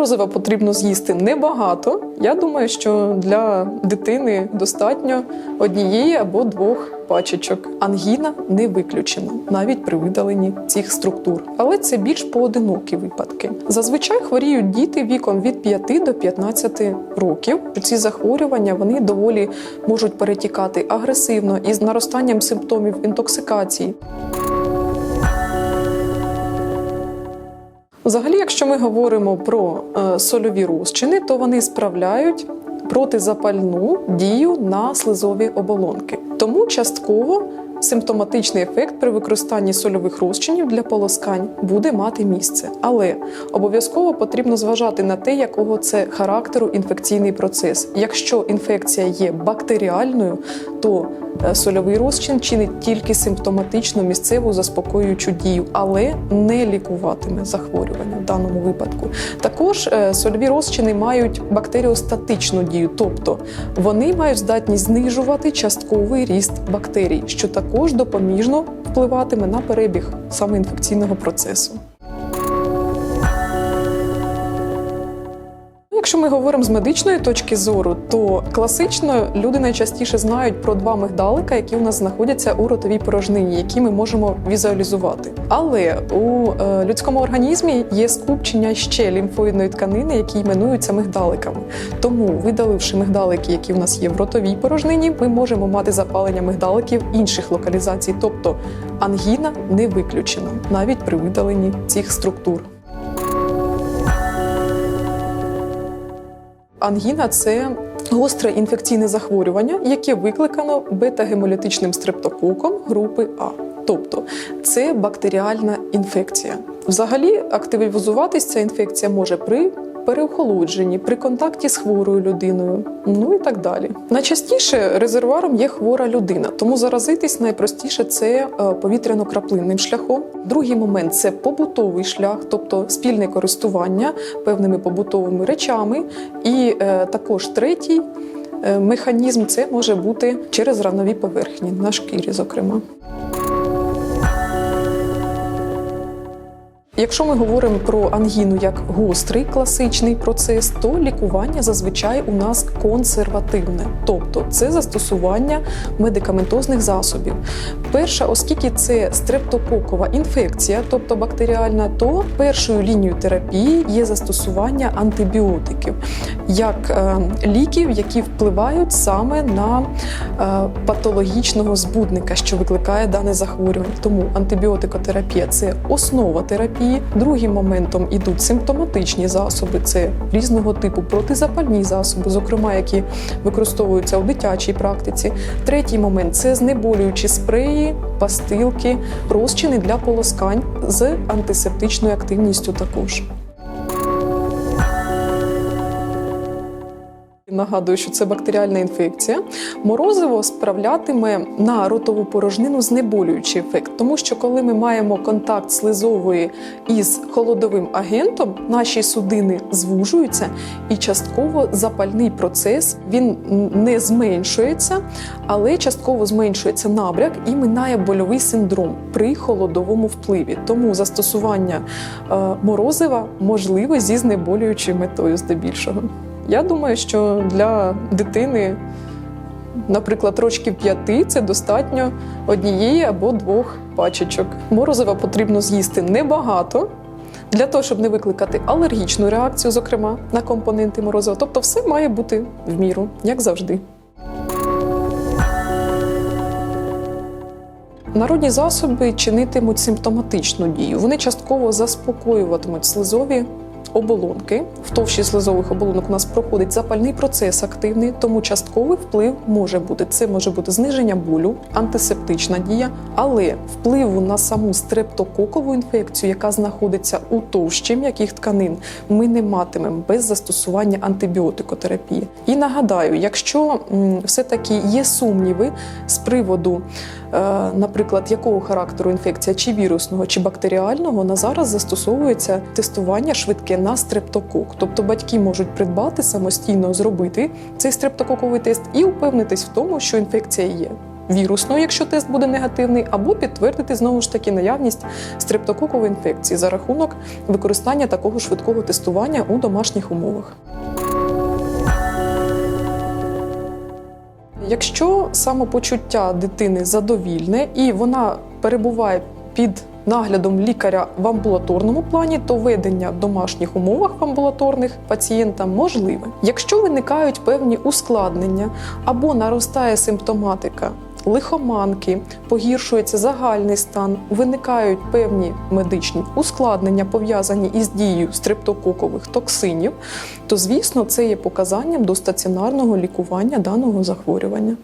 Морозива потрібно з'їсти небагато. Я думаю, що для дитини достатньо однієї або двох пачечок. Ангіна не виключена навіть при видаленні цих структур, але це більш поодинокі випадки. Зазвичай хворіють діти віком від 5 до 15 років. Ці захворювання вони доволі можуть перетікати агресивно із наростанням симптомів інтоксикації. Взагалі, якщо ми говоримо про е, сольові розчини, то вони справляють протизапальну дію на слизові оболонки. Тому частково симптоматичний ефект при використанні сольових розчинів для полоскань буде мати місце. Але обов'язково потрібно зважати на те, якого це характеру інфекційний процес. Якщо інфекція є бактеріальною, то е, сольовий розчин чинить тільки симптоматичну місцеву заспокоюючу дію, але не лікуватиме захворювання в даному випадку. Також е, сольові розчини мають бактеріостатичну дію, тобто вони мають здатність знижувати частковий ріст бактерій, що також допоміжно впливатиме на перебіг саме інфекційного процесу. Якщо ми говоримо з медичної точки зору, то класично люди найчастіше знають про два мигдалика, які у нас знаходяться у ротовій порожнині, які ми можемо візуалізувати. Але у е, людському організмі є скупчення ще лімфоїдної тканини, які іменуються мигдаликами. Тому, видаливши мигдалики, які у нас є в ротовій порожнині, ми можемо мати запалення мигдаликів інших локалізацій, тобто ангіна не виключена навіть при видаленні цих структур. Ангіна це гостре інфекційне захворювання, яке викликано бета-гемолітичним стрептококом групи А. Тобто це бактеріальна інфекція. Взагалі, активізуватись ця інфекція може при переохолодженні, при контакті з хворою людиною, ну і так далі. Найчастіше резервуаром є хвора людина, тому заразитись найпростіше це е, повітряно-краплинним шляхом. Другий момент це побутовий шлях, тобто спільне користування певними побутовими речами. І е, також третій е, механізм це може бути через ранові поверхні на шкірі, зокрема. Якщо ми говоримо про ангіну як гострий класичний процес, то лікування зазвичай у нас консервативне, тобто це застосування медикаментозних засобів. Перша, оскільки це стрептококова інфекція, тобто бактеріальна, то першою лінією терапії є застосування антибіотиків як е, ліків, які впливають саме на е, патологічного збудника, що викликає дане захворювання. Тому антибіотикотерапія це основа терапії. Другим моментом ідуть симптоматичні засоби, це різного типу протизапальні засоби, зокрема, які використовуються у дитячій практиці. Третій момент це знеболюючі спреї, пастилки, розчини для полоскань з антисептичною активністю також. Нагадую, що це бактеріальна інфекція. Морозиво справлятиме на ротову порожнину знеболюючий ефект, тому що коли ми маємо контакт слизової із холодовим агентом, наші судини звужуються, і частково запальний процес він не зменшується, але частково зменшується набряк і минає больовий синдром при холодовому впливі. Тому застосування е, морозива можливе зі знеболюючою метою здебільшого. Я думаю, що для дитини, наприклад, рочків п'яти це достатньо однієї або двох пачечок. Морозива потрібно з'їсти небагато. Для того, щоб не викликати алергічну реакцію, зокрема на компоненти морозива. Тобто, все має бути в міру, як завжди. Народні засоби чинитимуть симптоматичну дію. Вони частково заспокоюватимуть слизові оболонки. В товщі слизових оболонок у нас проходить запальний процес активний, тому частковий вплив може бути. Це може бути зниження болю, антисептична дія, але впливу на саму стрептококову інфекцію, яка знаходиться у товщі м'яких тканин, ми не матимемо без застосування антибіотикотерапії. І нагадаю, якщо все-таки є сумніви з приводу, наприклад, якого характеру інфекція, чи вірусного, чи бактеріального, на зараз застосовується тестування швидке на стрептокок. Тобто батьки можуть придбати самостійно зробити цей стрептококовий тест і упевнитись в тому, що інфекція є. вірусною, якщо тест буде негативний, або підтвердити знову ж таки наявність стрептококової інфекції за рахунок використання такого швидкого тестування у домашніх умовах. Якщо самопочуття дитини задовільне і вона перебуває під наглядом лікаря в амбулаторному плані, то ведення в домашніх умовах в амбулаторних пацієнта можливе. Якщо виникають певні ускладнення або наростає симптоматика. Лихоманки, погіршується загальний стан, виникають певні медичні ускладнення, пов'язані із дією стрептококових токсинів, то звісно це є показанням до стаціонарного лікування даного захворювання.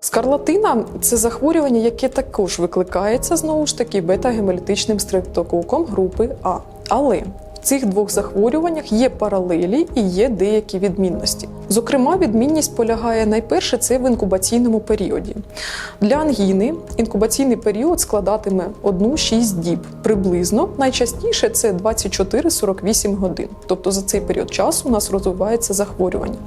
Скарлатина це захворювання, яке також викликається знову ж таки бета-гемолітичним стрептококом групи А. Але цих двох захворюваннях є паралелі і є деякі відмінності. Зокрема, відмінність полягає найперше це в інкубаційному періоді. Для ангіни інкубаційний період складатиме 1-6 діб. Приблизно найчастіше це 24-48 годин. Тобто за цей період часу у нас розвивається захворювання.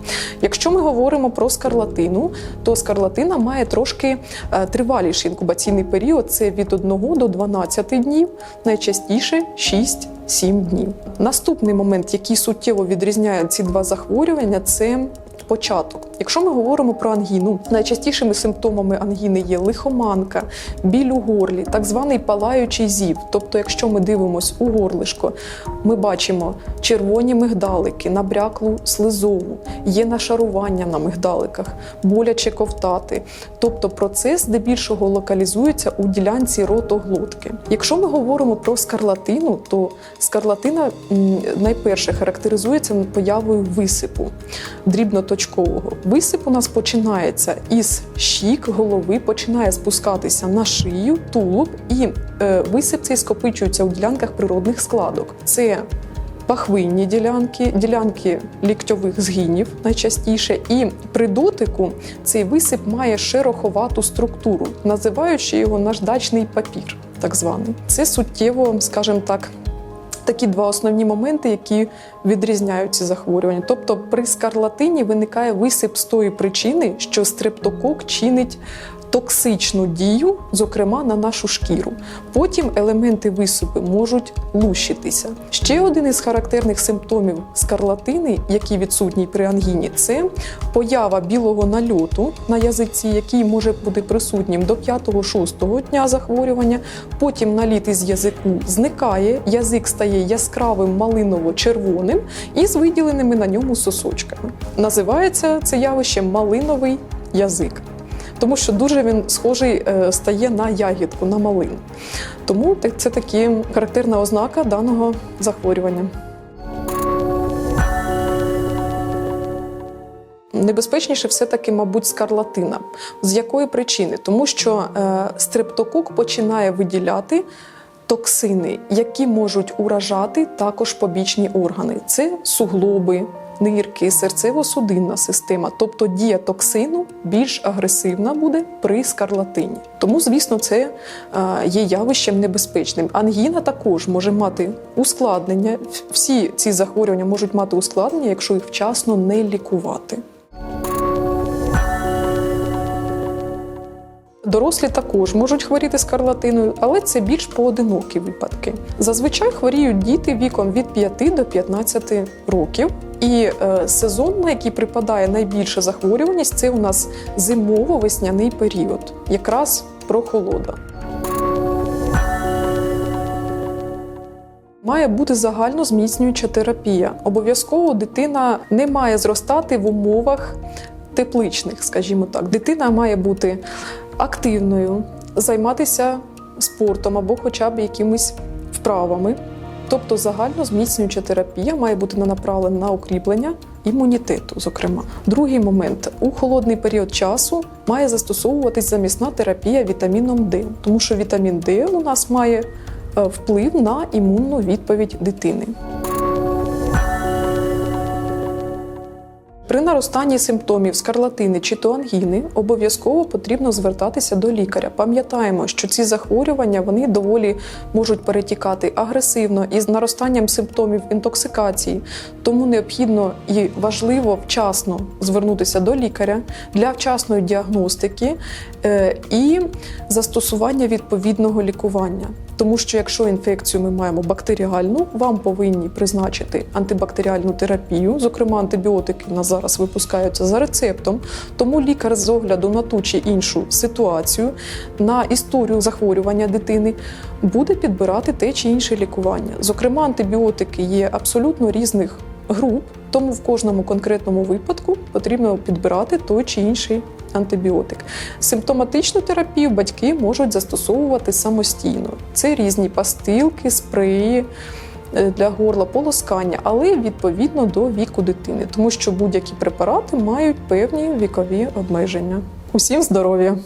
Якщо ми говоримо про скарлатину, то скарлатина має трошки е, триваліший інкубаційний період це від 1 до 12 днів, найчастіше 6 7 днів. Наступний момент, який суттєво відрізняє ці два захворювання, це початок. Якщо ми говоримо про ангіну, найчастішими симптомами ангіни є лихоманка, біль у горлі, так званий палаючий зів. Тобто, якщо ми дивимося у горлишко, ми бачимо червоні мигдалики, набряклу слизову, є нашарування на мигдаликах, боляче ковтати. Тобто процес здебільшого локалізується у ділянці ротоглотки. Якщо ми говоримо про скарлатину, то скарлатина найперше характеризується появою висипу дрібноточкового. Висип у нас починається із щік, голови, починає спускатися на шию, тулуб, і е, висип цей скопичується у ділянках природних складок. Це пахвинні ділянки, ділянки ліктьових згинів найчастіше, і при дотику цей висип має шероховату структуру, називаючи його наждачний папір, так званий. Це суттєво, скажімо так, такі два основні моменти, які відрізняють ці захворювання. Тобто при скарлатині виникає висип з тої причини, що стрептокок чинить токсичну дію, зокрема на нашу шкіру. Потім елементи висипи можуть лущитися. Ще один із характерних симптомів скарлатини, який відсутній при ангіні, це поява білого нальоту на язиці, який може бути присутнім до 5-6 дня захворювання. Потім наліт із язику зникає, язик стає яскравим малиново-червоним і з виділеними на ньому сосочками. Називається це явище малиновий язик тому що дуже він схожий е, стає на ягідку, на малину. Тому це такі характерна ознака даного захворювання. Небезпечніше все-таки, мабуть, скарлатина. З якої причини? Тому що е, стрептокок починає виділяти токсини, які можуть уражати також побічні органи. Це суглоби, нирки, серцево-судинна система. Тобто дія токсину більш агресивна буде при скарлатині. Тому, звісно, це е, є явищем небезпечним. Ангіна також може мати ускладнення. Всі ці захворювання можуть мати ускладнення, якщо їх вчасно не лікувати. Дорослі також можуть хворіти скарлатиною, але це більш поодинокі випадки. Зазвичай хворіють діти віком від 5 до 15 років. І е, сезон, на який припадає найбільша захворюваність, це у нас зимово-весняний період, якраз прохолода. Має бути загально зміцнююча терапія. Обов'язково дитина не має зростати в умовах тепличних, скажімо так. Дитина має бути активною, займатися спортом або хоча б якимись вправами. Тобто загально зміцнююча терапія має бути направлена на укріплення імунітету. Зокрема, другий момент у холодний період часу має застосовуватись замісна терапія вітаміном Д, тому що вітамін Д у нас має е, вплив на імунну відповідь дитини. При наростанні симптомів скарлатини чи то ангіни обов'язково потрібно звертатися до лікаря. Пам'ятаємо, що ці захворювання вони доволі можуть перетікати агресивно із наростанням симптомів інтоксикації. Тому необхідно і важливо вчасно звернутися до лікаря для вчасної діагностики е, і застосування відповідного лікування. Тому що якщо інфекцію ми маємо бактеріальну, вам повинні призначити антибактеріальну терапію. Зокрема, антибіотики в нас зараз випускаються за рецептом. Тому лікар з огляду на ту чи іншу ситуацію, на історію захворювання дитини, буде підбирати те чи інше лікування. Зокрема, антибіотики є абсолютно різних груп, тому в кожному конкретному випадку потрібно підбирати той чи інший антибіотик. Симптоматичну терапію батьки можуть застосовувати самостійно. Це різні пастилки, спреї е, для горла, полоскання, але відповідно до віку дитини, тому що будь-які препарати мають певні вікові обмеження. Усім здоров'я!